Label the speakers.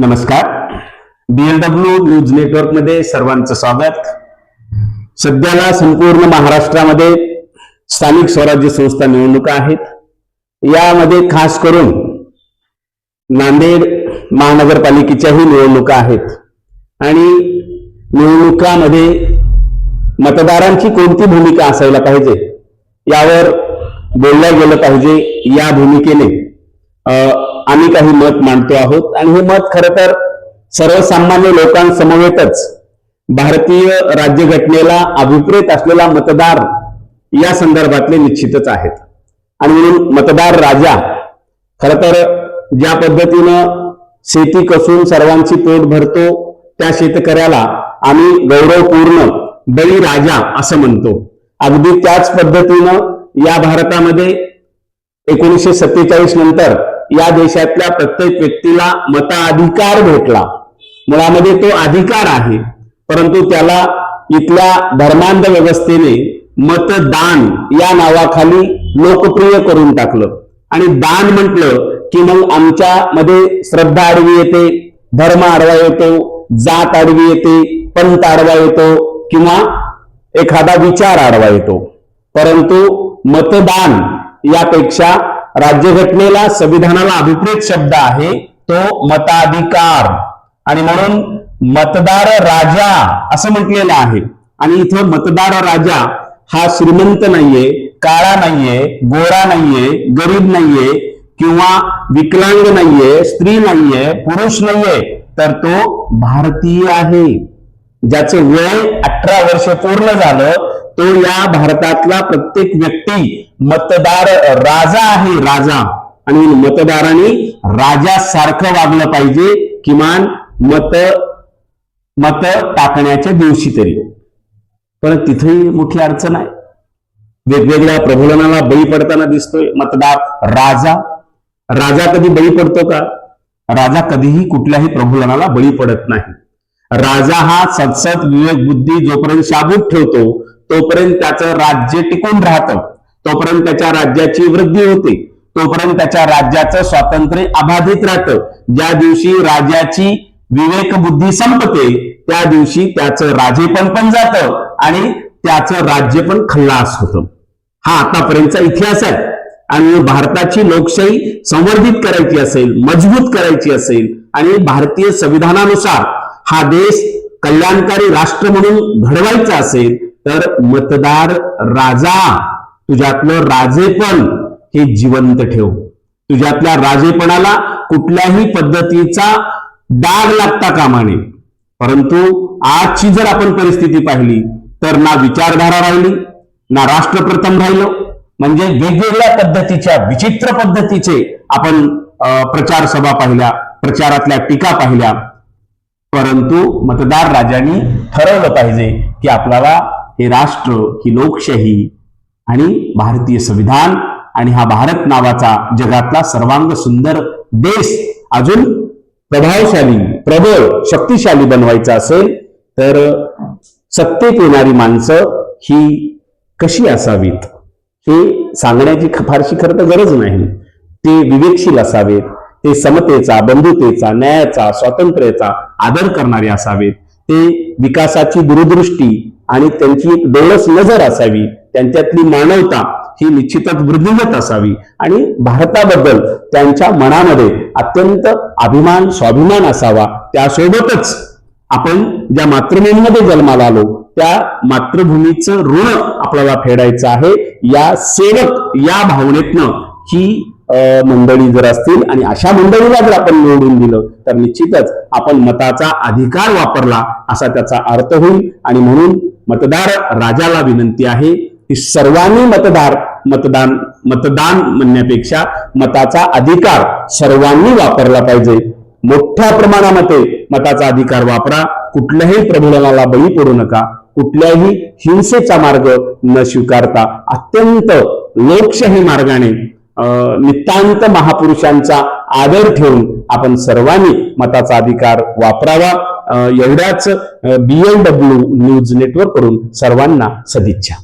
Speaker 1: नमस्कार. BLW news नेटवर्कमध्ये सर्वांचं स्वागत. सध्याला संपूर्ण महाराष्ट्रामध्ये स्थानिक स्वराज्य संस्था निवडणुका आहेत. यामध्ये खास करून नांदेड महानगरपालिकेच्याही निवडणुका आहेत. आणि निवडणुकामध्ये मतदारांची कोणती भूमिका असायला पाहिजे यावर बोललं गेलं पाहिजे या भूमिकेने. आम्ही काही मत मांडतो आहोत. आणि हे मत खरं तर सर्वसामान्य लोकांसमवेतच भारतीय राज्यघटनेला अभिप्रेत असलेला मतदार या संदर्भातले निश्चितच आहेत. आणि म्हणून मतदार राजा खर तर ज्या पद्धतीनं शेती कसून सर्वांची पोट भरतो त्या शेतकऱ्याला आम्ही गौरवपूर्ण बळी राजा असं म्हणतो. अगदी त्याच पद्धतीनं या भारतामध्ये एकोणीसशे सत्तेचाळीस नंतर या देशातल्या प्रत्येक व्यक्तीला मताधिकार भेटला. मुळामध्ये तो अधिकार आहे. परंतु त्याला इथल्या धर्मांध व्यवस्थेने मतदान या नावाखाली लोकप्रिय करून टाकलं. आणि दान म्हटलं की मग आमच्या मध्ये श्रद्धा आडवी येते धर्म आडवा येतो जात आडवी येते पंत आडवा येतो किंवा एखादा विचार आडवा येतो. परंतु मतदान यापेक्षा राज्यघटनेला संविधानाला अभिप्रेत शब्द आहे तो मताधिकार. आणि म्हणून मतदार राजा असं म्हटलेलं आहे. आणि इथं मतदार राजा हा श्रीमंत नाहीये काळा नाहीये गोरा नाहीये गरीब नाहीये किंवा विकलांग नाहीये स्त्री नाहीये पुरुष नाहीये तर तो भारतीय आहे. ज्याचं वय अठरा वर्ष पूर्ण झालं तो या भारतातला प्रत्येक व्यक्ती मतदार राजा आहे राजा. आणि मतदारांनी राजासारखं वागलं पाहिजे किमान मत मत टाकण्याच्या दिवशी तरी. पण तिथेही मोठी अडचण आहे. वेगवेगळ्या प्रबोधनाला बळी पडताना दिसतोय मतदार राजा. राजा कधी बळी पडतो का? राजा कधीही कुठल्याही प्रबोधनाला बळी पडत नाही. राजा हा सतसत विवेक बुद्धी जोपर्यंत शाबूत ठेवतो तोपर्यंत त्याचं राज्य टिकून राहतं. तोपर्यंत त्याच्या राज्याची वृद्धी होते. तोपर्यंत त्याच्या राज्याचं स्वातंत्र्य अबाधित राहतं. ज्या दिवशी राजाची विवेक बुद्धी संपते त्या दिवशी त्याचं राजेपण पण जातं आणि त्याचं राज्य पण खल्लास होतं. हा आतापर्यंतचा इतिहास आहे. आणि भारताची लोकशाही संवर्धित करायची असेल मजबूत करायची असेल आणि भारतीय संविधानानुसार हा देश कल्याणकारी राष्ट्र म्हणून घडवायचा असेल तर मतदार राजा तुझ्यातलं राजेपण हे जिवंत ठेव. तुझ्यातल्या राजेपणाला कुठल्याही पद्धतीचा डाग लागता कामा नये. परंतु आजची जर आपण परिस्थिती पाहिली तर ना विचारधारा राहिली ना राष्ट्रप्रथम राहिलो. म्हणजे वेगवेगळ्या पद्धतीच्या विचित्र पद्धतीचे आपण अं, प्रचार सभा पाहिल्या प्रचारातल्या टीका पाहिल्या. परंतु मतदार राजांनी ठरवलं पाहिजे की आपल्याला हे राष्ट्र ही लोकशाही आणि भारतीय संविधान आणि हा भारत नावाचा जगातला सर्वांग सुंदर देश अजून प्रभावशाली प्रबळ शक्तिशाली बनवायचा असेल तर सत्तेत येणारी माणसं ही कशी असावीत? हे सांगण्याची फारशी खरं तर गरज नाही. ते विवेकशील असावेत ते समतेचा बंधुतेचा न्यायाचा स्वातंत्र्याचा आदर करणारे असावेत. ते विकासाची दूरदृष्टी आणि त्यांची एक डोळस नजर असावी त्यांच्यातली मानवता ही निश्चितच वृद्धिंगत असावी. आणि भारताबद्दल त्यांच्या मनामध्ये अत्यंत अभिमान स्वाभिमान असावा. त्यासोबतच आपण ज्या मातृभूमीमध्ये जन्माला आलो त्या मातृभूमीचं ऋण आपल्याला फेडायचं आहे. या सेवक या भावनेतनं ही मंडळी जर असतील आणि अशा मंडळीला जर आपण निवडून दिलं तर निश्चितच आपण मताचा अधिकार वापरला असा त्याचा अर्थ होईल. आणि म्हणून मतदार राजाला विनंती आहे की सर्वांनी मतदार मतदान मतदान म्हणण्यापेक्षा मताचा अधिकार सर्वांनी वापरला पाहिजे. मोठ्या प्रमाणामध्ये मताचा अधिकार वापरा. कुठल्याही प्रबोधनाला बळी पडू नका. कुठल्याही हिंसेचा मार्ग न स्वीकारता. अत्यंत लोकशाही मार्गाने नितांत महापुरुषांचा आदर ठेवून आपण सर्वांनी मताचा अधिकार वापरावा. एवढ्याच B L W news network करून सर्वांना सदिच्छा.